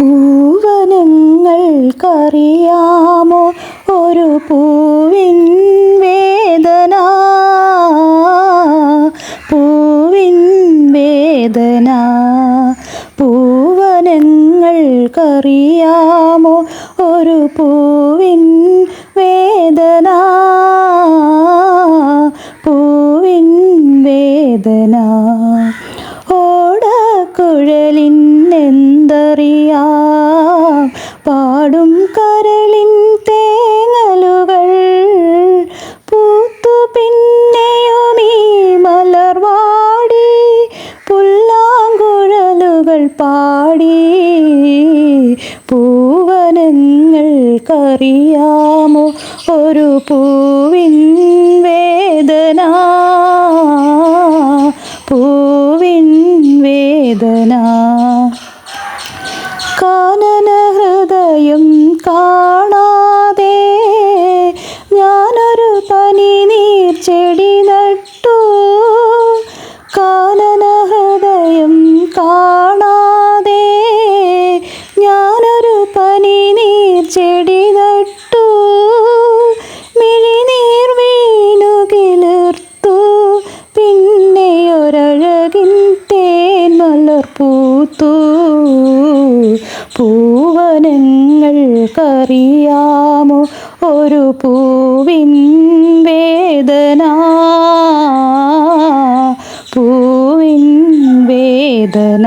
പൂവനങ്ങൾ കറിയാമോ ഒരു പൂവിൻ വേദന. പൂവിൻ വേദന. പൂവനങ്ങൾ കറിയാമോ ഒരു പൂവിൻ വേദന. പൂവിൻ വേദന. പാടി പൂവനങ്ങൾ കറിയാമോ? ഒരു പൂവിൻ വേദന പൂവിൻ വേദന. കാനന ഹൃദയം കാണാതെ ഞാനൊരു പനി നീർ ചെടി നട്ടു. കാനന ഹൃദയം പൂത്തു പൂവനങ്ങൾക്കറിയാമോ ഒരു പൂവിൻ വേദന. പൂവിൻ വേദന.